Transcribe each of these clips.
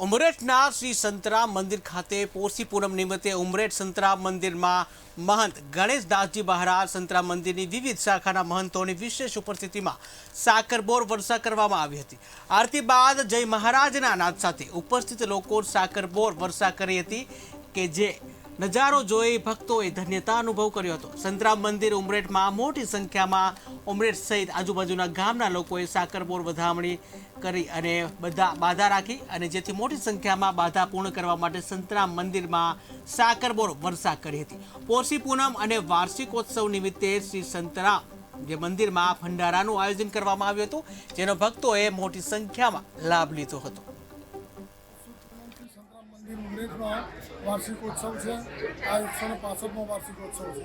ઉમરેઠના શ્રી સંતરામ મંદિર ખાતે પોષી પૂનમ નિમિત્તે ઉમરેઠ સંતરામ મંદિરમાં મહંત ગણેશદાસજી મહારાજ સંતરામ મંદિરની વિવિધ શાખાના મહંતોની વિશેષ ઉપસ્થિતિમાં સાકરબોર વર્ષા કરવામાં આવી હતી. આરતી બાદ જય મહારાજના અનાજ સાથે ઉપસ્થિત લોકો સાકરબોર વર્ષા કરી હતી કે જે નજારો જોઈ ભક્તોએ ધન્યતા અનુભવ કર્યો હતો. સંતરામ મંદિર ઉમરેઠમાં મોટી સંખ્યામાં ઉમરેઠ સહિત આજુબાજુના ગામના લોકોએ સાકરબોર વધામણી કરી અને બધા બાધા રાખી અને જેથી મોટી સંખ્યામાં બાધા પૂર્ણ કરવા માટે સંતરામ મંદિરમાં સાકરબોર વર્ષા કરી હતી. પોષી પૂનમ અને વાર્ષિકોત્સવ નિમિત્તે શ્રી સંતરામ જે મંદિરમાં ભંડારાનું આયોજન કરવામાં આવ્યું હતું, જેનો ભક્તોએ મોટી સંખ્યામાં લાભ લીધો હતો. સંતરામ મંદિર ઉમરેઠનો વાર્ષિકોત્સવ છે. આ એકસો ને પાસઠમો વાર્ષિકોત્સવ છે.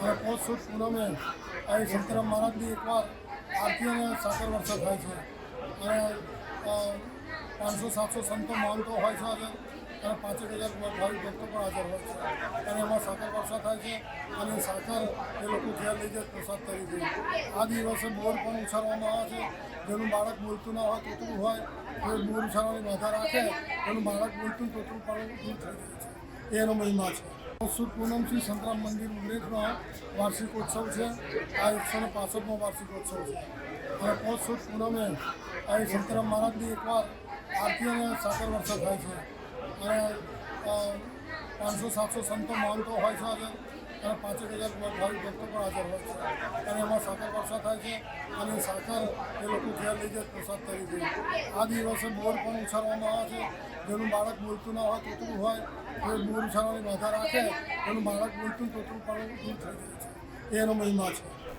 અને પોષ સુદ પૂનમે અહીં સંતરામ મહારાજની એકવાર આરતી અને સાકર વર્ષા થાય છે. અને પાંચસો સાતસો સંતો મહંતો હોય છે આજે. અને પાંચેક હજાર ભાવિક ભક્તો પણ હાજર હોય છે. અને એમાં સાકર વર્ષા થાય છે અને સાકર એ લોકો ઘેર લઈ જાય પ્રસાદ તરીકે. આ દિવસે બોર પણ ઉછાળવામાં આવે છે. જેનું બાળક બોલતું ના હોય, તોતરું હોય, તો મોર ઉછાળવાની બાધા રાખે. એનું બાળક બોલતું તોતરું પણ દૂર થઈ જાય છે. એનો મહિમા છે. સુદ પૂનમથી સંતરામ મંદિર ઉમરેઠમાં વાર્ષિકોત્સવ છે. આ એકસો ને પાસઠમો વાર્ષિકોત્સવ છે. અને પોષ સુદ પૂનમે અહીં સંતરામ મહારાજની એકવાર આરતી અને સાકર વર્ષા થાય છે. અને પાંચસો, સાતસો સંતો મહંતો હોય છે આજે. અને પાંચેક હજાર ભાવિક ભક્તો પણ હાજર હોય છે. અને એમાં સાકર વર્ષા થાય છે અને સાકર એ લોકો ઘેર લઈ જાય, પ્રસાદ તરીકે. આ દિવસે બોર પણ ઉછાળવામાં આવે છે. જેનું બાળક બોલતું ના હોય, તોતરું હોય એ બોર ઉછાળવાની બાધા રાખે. એનું બાળક બોલતું, તોતરું પણ દૂર થઈ જાય છે. એનો મહિમા છે.